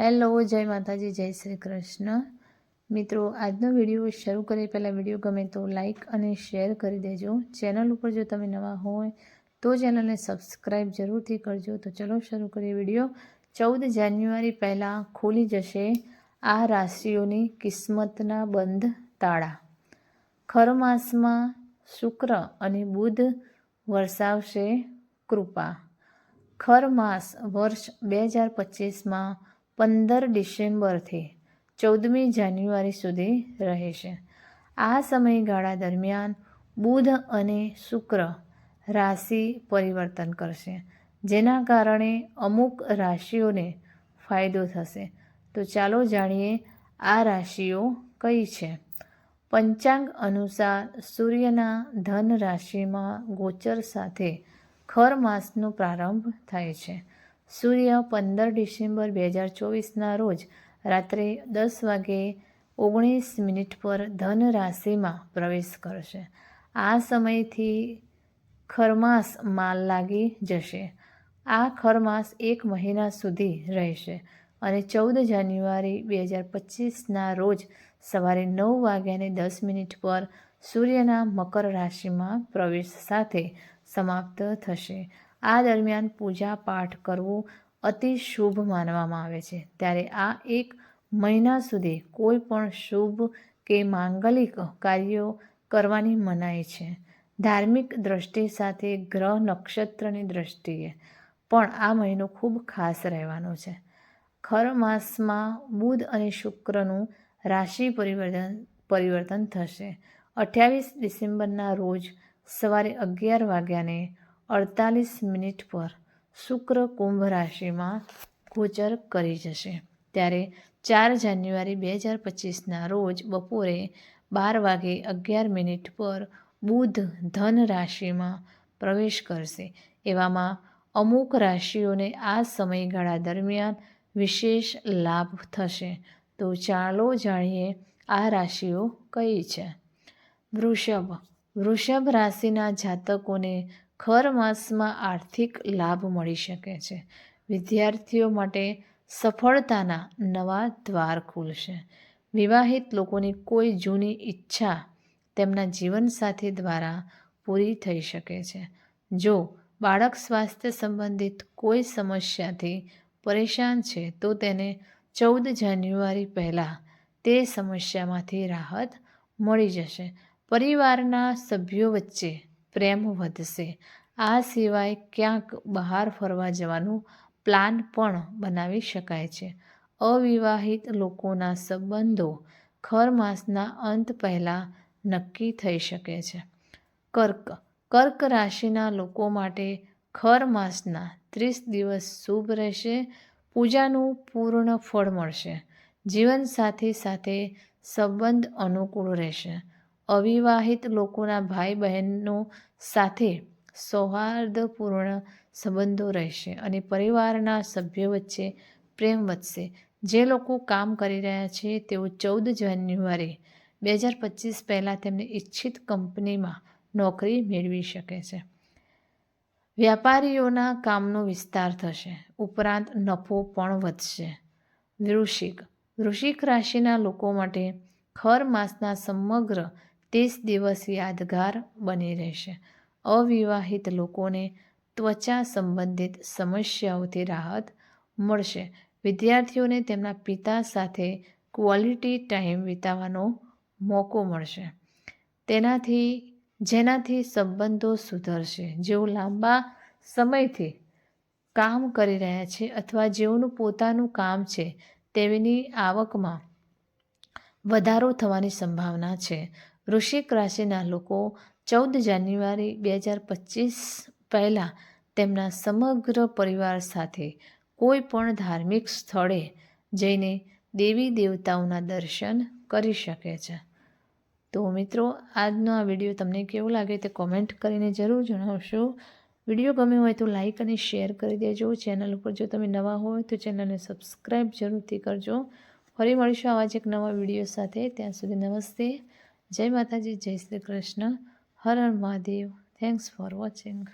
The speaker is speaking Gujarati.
હેલો, જય માતાજી, જય શ્રી કૃષ્ણ. મિત્રો, આજનો વીડિયો શરૂ કરીએ. પહેલાં વીડિયો ગમે તો લાઈક અને શેર કરી દેજો. ચેનલ ઉપર જો તમે નવા હોય, તો ચેનલને સબસ્ક્રાઈબ જરૂરથી કરજો. તો ચલો શરૂ કરીએ વીડિયો. ચૌદ જાન્યુઆરી પહેલાં ખુલી જશે આ રાશિઓની કિસ્મતના બંધ તાળા ખર માસમાં શુક્ર અને બુધ વરસાવશે કૃપા. ખર માસ વર્ષ બે હજાર પચીસમાં પંદર ડિસેમ્બરથી ચૌદમી જાન્યુઆરી સુધી રહેશે. આ સમયગાળા દરમિયાન બુધ અને શુક્ર રાશિ પરિવર્તન કરશે, જેના કારણે અમુક રાશિઓને ફાયદો થશે. તો ચાલો જાણીએ આ રાશિઓ કઈ છે. પંચાંગ અનુસાર સૂર્યના ધન રાશિમાં ગોચર સાથે ખર માસનો પ્રારંભ થાય છે. સૂર્ય પંદર ડિસેમ્બર બે હજાર ચોવીસના રોજ રાત્રે દસ વાગે ઓગણીસ મિનિટ પર ધન રાશિમાં પ્રવેશ કરશે. આ સમયથી ખરમાસ માલ લાગી જશે. આ ખરમાસ એક મહિના સુધી રહેશે અને ચૌદ જાન્યુઆરી બે હજાર પચીસના રોજ સવારે નવ વાગ્યાને દસ મિનિટ પર સૂર્યના મકર રાશિમાં પ્રવેશ સાથે સમાપ્ત થશે. આ દરમિયાન પૂજા પાઠ કરવું અતિ શુભ માનવામાં આવે છે. ત્યારે આ એક મહિના સુધી કોઈ પણ શુભ કે માંગલિક કાર્યો કરવાની મનાઈ છે. ધાર્મિક દ્રષ્ટિ સાથે ગ્રહ નક્ષત્રની દ્રષ્ટિએ પણ આ મહિનો ખૂબ ખાસ રહેવાનો છે. ખર માસમાં બુધ અને શુક્રનું રાશિ પરિવર્તન પરિવર્તન થશે. અઠ્યાવીસ ડિસેમ્બરના રોજ સવારે અગિયાર વાગ્યાને અડતાલીસ મિનિટ પર શુક્ર કુંભ રાશિમાં ગોચર કરી જશે. ત્યારે ચાર જાન્યુઆરી બે હજાર પચીસના રોજ બપોરે બાર વાગે અગિયાર મિનિટ પર બુધ ધન રાશિમાં પ્રવેશ કરશે. એવામાં અમુક રાશિઓને આ સમયગાળા દરમિયાન વિશેષ લાભ થશે. તો ચાલો જાણીએ આ રાશિઓ કઈ છે? વૃષભ. વૃષભ રાશિના જાતકોને ખર માસમાં આર્થિક લાભ મળી શકે છે. વિદ્યાર્થીઓ માટે સફળતાના નવા દ્વાર ખુલશે. વિવાહિત લોકોની કોઈ જૂની ઈચ્છા તેમના જીવનસાથી દ્વારા પૂરી થઈ શકે છે. જો બાળક સ્વાસ્થ્ય સંબંધિત કોઈ સમસ્યાથી પરેશાન છે, તો તેને ચૌદ જાન્યુઆરી પહેલાં તે સમસ્યામાંથી રાહત મળી જશે. પરિવારના સભ્યો વચ્ચે પ્રેમ વધશે. આ સિવાય ક્યાંક બહાર ફરવા જવાનું પ્લાન પણ બનાવી શકાય છે. અવિવાહિત લોકોના સંબંધો ખર માસના અંત પહેલાં નક્કી થઈ શકે છે. કર્ક કર્ક રાશિના લોકો માટે ખર માસના ત્રીસ દિવસ શુભ રહેશે. પૂજાનું પૂર્ણ ફળ મળશે. જીવનસાથી સાથે સંબંધ અનુકૂળ રહેશે. અવિવાહિત લોકોના ભાઈ બહેનો સાથે સૌહાર્દપૂર્ણ સંબંધો રહેશે અને પરિવારના સભ્યો વચ્ચે પ્રેમ વધશે. જે લોકો કામ કરી રહ્યા છે, તેઓ ચૌદ જાન્યુઆરી બે હજાર પચીસ પહેલાં તેમને ઈચ્છિત કંપનીમાં નોકરી મેળવી શકે છે. વ્યાપારીઓના કામનો વિસ્તાર થશે. ઉપરાંત નફો પણ વધશે. વૃશ્ચિક. વૃશ્ચિક રાશિના લોકો માટે ખર માસના સમગ્ર ત્રીસ દિવસ યાદગાર બની રહેશે. અવિવાહિત લોકોને ત્વચા સંબંધિત સમસ્યાઓથી રાહત મળશે. વિદ્યાર્થીઓને તેમના પિતા સાથે ક્વોલિટી ટાઈમ વિતાવવાનો મોકો મળશે. તેનાથી, જેનાથી સંબંધો સુધરશે. જેઓ લાંબા સમયથી કામ કરી રહ્યા છે અથવા જેઓનું પોતાનું કામ છે તેની આવકમાં વધારો થવાની સંભાવના છે. વૃશ્ચિક રાશિના લોકો ચૌદ જાન્યુઆરી બે હજાર પચીસ પહેલાં તેમના સમગ્ર પરિવાર સાથે કોઈ પણ ધાર્મિક સ્થળે જઈને દેવી દેવતાઓના દર્શન કરી શકે છે. તો મિત્રો, આજનો આ વીડિયો તમને કેવો લાગે તે કોમેન્ટ કરીને જરૂર જણાવશો. વીડિયો ગમ્યો હોય તો લાઇક અને શેર કરી દેજો. ચેનલ ઉપર જો તમે નવા હોય તો ચેનલને સબસ્ક્રાઈબ જરૂરથી કરજો. ફરી મળીશું આવા જ એક નવા વીડિયો સાથે. ત્યાં સુધી નમસ્તે. જય માતાજી જય Shri Krishna. Har Har Mahadev. Thanks for watching